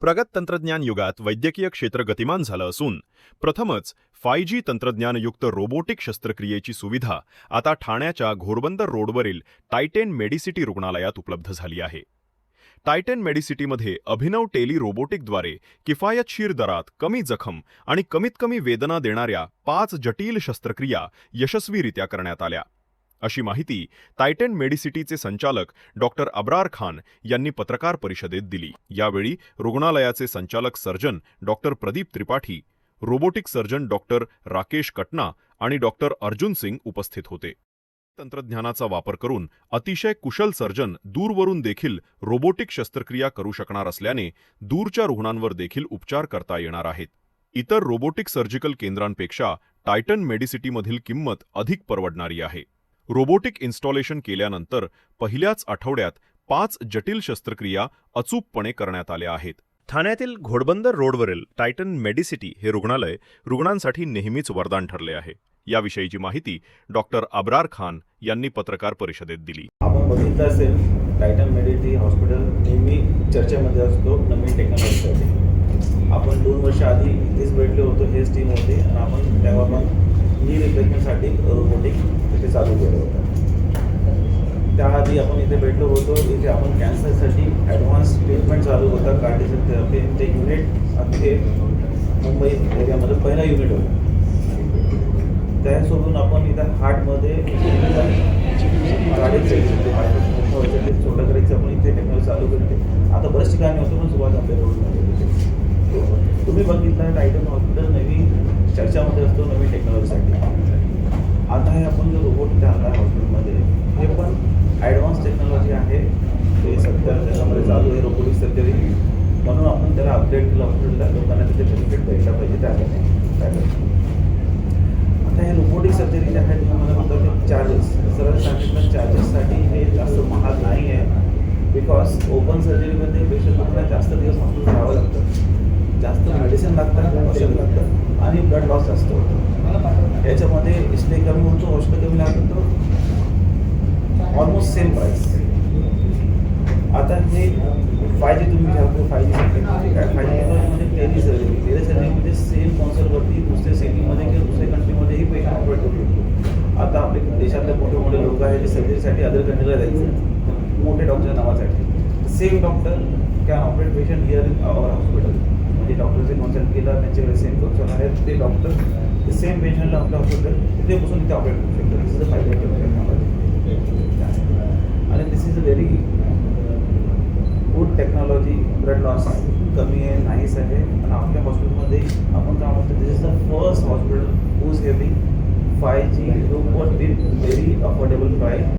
प्रगत तंत्रज्ञान युगात वैद्यकीय क्षेत्र गतिमान झालं असून प्रथमच फाय जी तंत्रज्ञानयुक्त रोबोटिक शस्त्रक्रियेची सुविधा आता ठाण्याच्या घोरबंदर रोडवरील टायटेन मेडिसिटी रुग्णालयात उपलब्ध झाली आहे. टायटेन मेडिसिटीमध्ये अभिनव टेली रोबोटिकद्वारे किफायतशीर दरात कमी जखम आणि कमीत कमी वेदना देणाऱ्या पाच जटिल शस्त्रक्रिया यशस्वीरित्या करण्यात आल्या. अशी माहिती टायटन मेडिसिटीचे संचालक डॉक्टर अब्रार खान यांनी पत्रकार परिषदेत दिली. यावेळी रुग्णालयाचे संचालक surgeon doctor Pradeep Tripathi robotic surgeon doctor Rakesh Katna आणि डॉक्टर अर्जुन सिंग उपस्थित होते. तंत्रज्ञानाचा वापर करून अतिशय कुशल सर्जन दूरवरून देखील रोबोटिक शस्त्रक्रिया करू शकणार असल्याने दूरच्या रुग्णांवर देखील उपचार करता येणार आहेत. इतर रोबोटिक सर्जिकल केंद्रांपेक्षा टायटन मेडिसिटीमधील किंमत अधिक परवडणारी आहे. रोबोटिक इन्स्टॉलेशन केल्यानंतर पहिल्याच आठवड्यात पाच जटिल शस्त्रक्रिया अचूकपणे करण्यात आल्या आहेत. ठाण्यातील घोडबंदर रोडवरील टायटन मेडिसिटी हे रुग्णालय रुग्णांसाठी नेहमीच वरदान ठरले आहे. याविषयीची माहिती डॉक्टर अब्रार खान यांनी पत्रकार परिषदेत दिली. आपण बघितलं असेल टायटन मेडिटी हॉस्पिटल नेहमी चर्चेमध्ये असतो नवीन टेक्नॉलॉजीसाठी. आपण दोन वर्ष आधी इथेच भेटलो होतो हेच टीम होते आणि आपण तेव्हा पण मी रिप्लेसमेंटसाठी रोबोटिक इथे चालू केलं होतं. त्याआधी आपण इथे भेटलो होतो इथे आपण कॅन्सरसाठी ॲडव्हान्स ट्रीटमेंट चालू होता कार्डिशन थेरपी ते युनिट अगदी मुंबई एरियामध्ये पहिला युनिट होता. त्यासोबत आपण इथं हार्टमध्ये गाडीचे छोटं करायचं आपण इथे टेक्नॉलॉजी चालू करते आता बरेच ठिकाणी होतो पण सुरुवात आपल्या रोडमध्ये तुम्ही बघितलं आयटम जो रोबोट हॉस्पिटलमध्ये. हे पण ॲडव्हान्स टेक्नॉलॉजी आहे. ते सध्या त्याच्यामध्ये चालू आहे रोबोटिक सर्जरी म्हणून आपण त्याला अपडेट केलं हॉस्पिटलला लोकांना तिथे बेनिफिट भेटला पाहिजे त्यासाठी आता हे रोबोटिक सर्जरी जे आहे तुम्ही मला म्हणतो ते चार्जेस सरळ सांगितलं चार्जेससाठी हे जास्त महाग नाही आहे. बिकॉज़ ओपन सर्जरीमध्ये पेशंट लोकांना जास्त दिवस हॉस्पिटल राहावं लागतं. याच्यामध्ये स्टे कमी होतो औषध कमी लागतं ऑलमोस्ट सेम प्राईस आता हे फाय जी तुम्ही घ्या फाय जी म्हणजे काय फाय जी म्हणजे टेली सर्जरी टेली सर्जरीमध्ये सेम कॉन्सर्टवरती दुसऱ्या सिटीमध्ये किंवा दुसऱ्या कंट्रीमध्येही पेशंट ऑपरेट करू शकतो आता आपले देशातले मोठे मोठे लोक आहेत जे सर्जरीसाठी अदर कंट्रीला जायचं मोठे डॉक्टर नावासाठी same doctor can operate patient here in our hospital म्हणजे डॉक्टरचे कन्सल्ट केलं त्यांच्याकडे सेम कन्सल्ट आहेत ते डॉक्टर ते सेम पेशंटला आपलं हॉस्पिटल तिथे बसून ते ऑपरेट करू शकतात. दिस फायदा टेक्नॉलॉजी आणि this is a very good technology blood loss कमी आहे नाहीच आहे. आणि आपल्या हॉस्पिटलमध्ये आपण काय म्हणतो this is the first hospital who's having five G robot with very affordable price